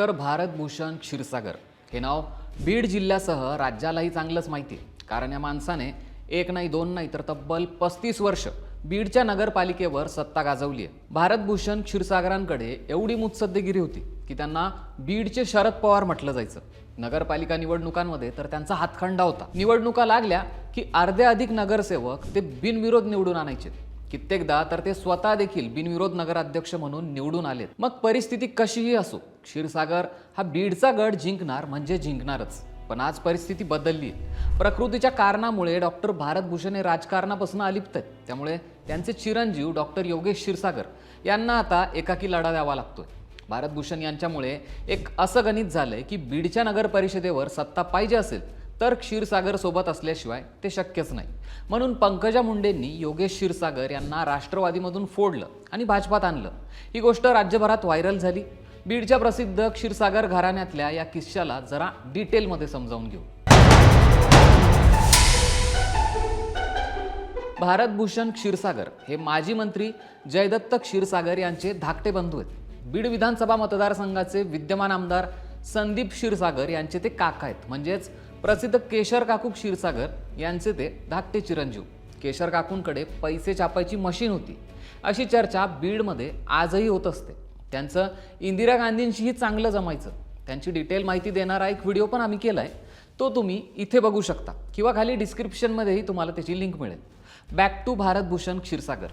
Doctor Bharat Bhushan Kshirsagar. हे नाव बीड जिल्ह्यासह राज्यालाही चांगलंच माहिती आहे. कारण या माणसाने एक नाही दोन नाही तर तब्बल पस्तीस वर्ष बीडच्या नगरपालिकेवर सत्ता गाजवली आहे. भारतभूषण क्षीरसागरांकडे एवढी मुत्सद्देगिरी होती की त्यांना बीडचे शरद पवार म्हटलं जायचं. नगरपालिका निवडणुकांमध्ये तर त्यांचा हातखंडा होता. निवडणुका लागल्या की अर्धे अधिक नगरसेवक ते बिनविरोध निवडून आणायचे. कित्येकदा तर ते स्वतः देखील बिनविरोध नगराध्यक्ष म्हणून निवडून आलेत. मग परिस्थिती कशीही असो क्षीरसागर हा बीडचा गड जिंकणार म्हणजे जिंकणारच. पण आज परिस्थिती बदलली आहे. प्रकृतीच्या कारणामुळे डॉक्टर भारतभूषण हे राजकारणापासून अलिप्त आहेत. त्यामुळे त्यांचे चिरंजीव डॉक्टर योगेश क्षीरसागर यांना आता एकाकी लढा द्यावा लागतोय. भारत भूषण यांच्यामुळे एक असं गणित झालंय की बीडच्या नगर परिषदेवर सत्ता पाहिजे असेल तर क्षीरसागर सोबत असल्याशिवाय ते शक्यच नाही. म्हणून पंकजा मुंडेंनी योगेश क्षीरसागर यांना राष्ट्रवादीमधून फोडलं आणि भाजपात आणलं. ही गोष्ट राज्यभरात व्हायरल झाली. बीडच्या प्रसिद्ध क्षीरसागर घराण्यातल्या या किस्साला जरा डिटेलमध्ये समजावून घेऊ. भारतभूषण क्षीरसागर हे माजी मंत्री जयदत्त क्षीरसागर यांचे धाकटे बंधू आहेत. बीड विधानसभा मतदारसंघाचे विद्यमान आमदार संदीप क्षीरसागर यांचे ते काका आहेत. म्हणजेच प्रसिद्ध केशर काकू क्षीरसागर यांचे ते धाकटे चिरंजीव. केशर काकूंकडे पैसे छापायची मशीन होती. अशी चर्चा बीडमध्ये आजही होत असते. त्यांचं इंदिरा गांधींशीही चांगलं जमायचं. त्यांची डिटेल माहिती देणारा एक व्हिडिओ पण आम्ही केला आहे तो तुम्ही इथे बघू शकता किंवा खाली डिस्क्रिप्शनमध्येही तुम्हाला त्याची लिंक मिळेल. Back to Bharatbhushan Kshirsagar.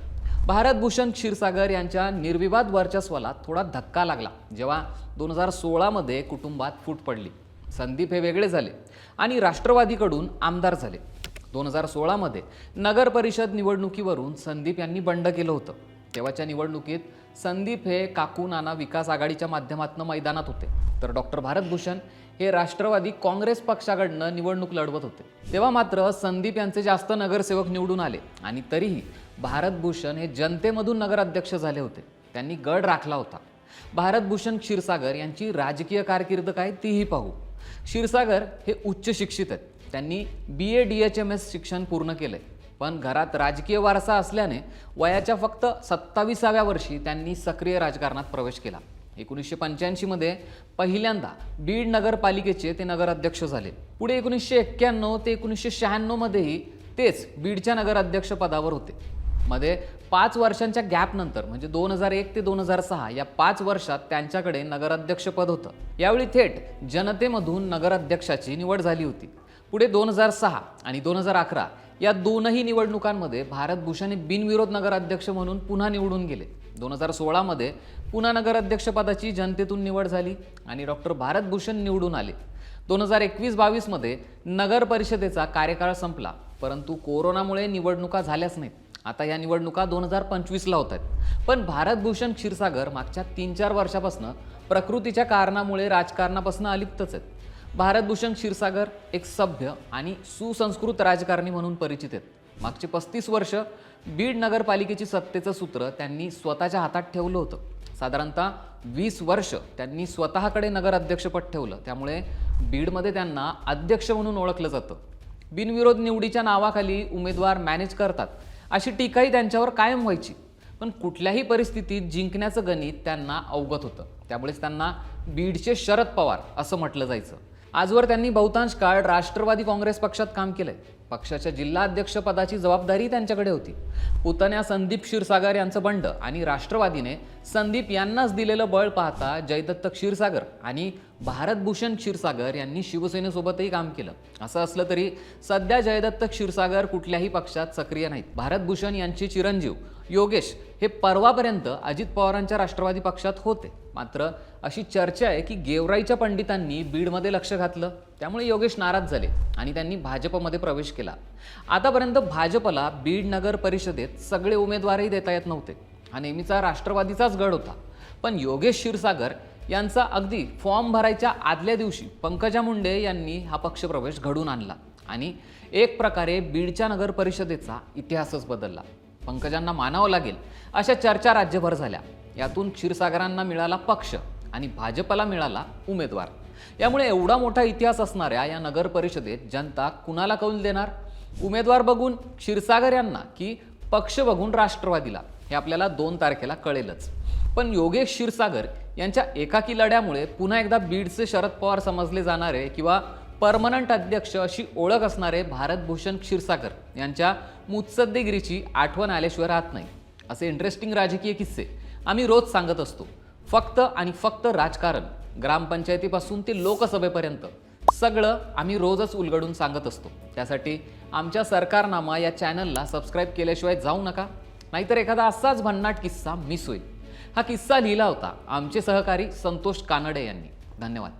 Bharat Bhushan Kshirsagar यांच्या निर्विवाद वर्चस्वाला थोडा धक्का लागला जेव्हा दोन हजार सोळामध्ये कुटुंबात फूट पडली. संदीप हे वेगळे झाले आणि राष्ट्रवादीकडून आमदार झाले. दोन हजार सोळामध्ये नगर परिषद निवडणुकीवरून संदीप यांनी बंड केलं होतं. तेव्हाच्या निवडणुकीत संदीप हे काकू नाना विकास आघाडीच्या माध्यमातून मैदानात होते. तर डॉक्टर भारतभूषण हे राष्ट्रवादी काँग्रेस पक्षाकडनं निवडणूक लढवत होते. तेव्हा मात्र संदीप यांचे जास्त नगरसेवक निवडून आले आणि तरीही भारतभूषण हे जनतेमधून नगराध्यक्ष झाले होते. त्यांनी गड राखला होता. भारतभूषण क्षीरसागर यांची राजकीय कारकीर्द काय तीही पाहू. क्षीरसागर हे उच्च शिक्षित आहेत. त्यांनी B A D H M S शिक्षण पूर्ण केलंय. पण घरात राजकीय वारसा असल्याने वयाच्या फक्त सत्ताविसाव्या वर्षी त्यांनी सक्रिय राजकारणात प्रवेश केला. एकोणीसशे पंच्याऐंशीमध्ये पहिल्यांदा बीड नगरपालिकेचे ते नगराध्यक्ष झाले. पुढे एकोणीसशे एक्क्याण्णव ते एकोणीसशे शहाण्णवमध्येही तेच बीडच्या नगराध्यक्ष पदावर होते. मध्ये पाच वर्षांच्या गॅपनंतर म्हणजे दोन हजार एक ते दोन हजार सहा या पाच वर्षात त्यांच्याकडे नगराध्यक्षपद होतं. यावेळी थेट जनतेमधून नगराध्यक्षाची निवड झाली होती. पुढे दोन हजार सहा आणि दोन हजार अकरा या दोनही निवडणुकांमध्ये भारतभूषण हे बिनविरोध नगराध्यक्ष म्हणून पुन्हा निवडून गेले. दोन हजार सोळामध्ये पुन्हा नगराध्यक्षपदाची जनतेतून निवड झाली आणि डॉक्टर भारतभूषण निवडून आले. दोन हजार एकवीस बावीसमध्ये नगर परिषदेचा कार्यकाळ संपला परंतु कोरोनामुळे निवडणुका झाल्याच नाहीत. आता या निवडणुका दोन हजार पंचवीसला होत आहेत. पण भारतभूषण क्षीरसागर मागच्या तीन चार वर्षापासून प्रकृतीच्या कारणामुळे राजकारणापासून अलिप्तच आहेत. भारतभूषण क्षीरसागर एक सभ्य आणि सुसंस्कृत राजकारणी म्हणून परिचित आहेत. मागचे पस्तीस वर्ष बीड नगरपालिकेची सत्तेचं सूत्र त्यांनी स्वतःच्या हातात ठेवलं होतं. साधारणतः वीस वर्ष त्यांनी स्वतःकडे नगराध्यक्षपद ठेवलं. त्यामुळे बीडमध्ये त्यांना अध्यक्ष म्हणून ओळखलं जातं. बिनविरोध निवडीच्या नावाखाली उमेदवार मॅनेज करतात. अशी टीकाही त्यांच्यावर कायम व्हायची. पण कुठल्याही परिस्थितीत जिंकण्याचं गणित त्यांना अवगत होतं. त्यामुळेच त्यांना बीडचे शरद पवार असं म्हटलं जायचं. आजवर त्यांनी बहुतांश काळ राष्ट्रवादी काँग्रेस पक्षात काम केलंय. पक्षाच्या जिल्हाध्यक्षपदाची जबाबदारी त्यांच्याकडे होती. पुतण्या संदीप क्षीरसागर यांचं बंड आणि राष्ट्रवादीने संदीप यांनाच दिलेलं बळ पाहता जयदत्त क्षीरसागर आणि भारतभूषण क्षीरसागर यांनी शिवसेनेसोबतही काम केलं. असं असलं तरी सध्या जयदत्त क्षीरसागर कुठल्याही पक्षात सक्रिय नाहीत. भारतभूषण यांचे चिरंजीव योगेश हे परवापर्यंत अजित पवारांच्या राष्ट्रवादी पक्षात होते. मात्र अशी चर्चा आहे की गेवराईच्या पंडितांनी बीडमध्ये लक्ष घातलं त्यामुळे योगेश नाराज झाले आणि त्यांनी भाजपमध्ये प्रवेश केला. आतापर्यंत भाजपला बीड नगर परिषदेत सगळे उमेदवारही देता येत नव्हते. हा नेहमीचा राष्ट्रवादीचाच गड होता. पण योगेश क्षीरसागर यांचा अगदी फॉर्म भरायच्या आदल्या दिवशी पंकजा मुंडे यांनी हा पक्षप्रवेश घडून आणला आणि एक प्रकारे बीडच्या नगर परिषदेचा इतिहासच बदलला. पंकजांना मानावं लागेल अशा चर्चा राज्यभर झाल्या. यातून क्षीरसागरांना मिळाला पक्ष. आणि भाजपला मिळाला उमेदवार. यामुळे एवढा मोठा इतिहास असणाऱ्या या नगर परिषदेत जनता कुणाला कौल देणार? उमेदवार बघून क्षीरसागर यांना की पक्ष बघून राष्ट्रवादीला? हे आपल्याला दोन तारखेला कळेलच. पण योगेश क्षीरसागर यांच्या एकाकी लढ्यामुळे पुन्हा एकदा बीडचे शरद पवार समजले जाणारे किंवा परमनंट अध्यक्ष अशी ओळख असणारे भारतभूषण क्षीरसागर यांच्या मुत्सद्देगिरीची आठवण आल्याशिवाय राहत नाही. असे इंटरेस्टिंग राजकीय किस्से आम्ही रोज सांगत असतो. फक्त आणि फक्त राजकारण. ग्रामपंचायतीपासून ते लोकसभेपर्यंत. सगळं आम्ही रोजच उलगडून सांगत असतो. त्यासाठी आमच्या सरकारनामा या चॅनलला सबस्क्राईब केल्याशिवाय जाऊ नका. नाहीतर एखादा असाच भन्नाट किस्सा मिस होईल. हा किस्सा लिहिला होता आमचे सहकारी संतोष कानडे यांनी. धन्यवाद.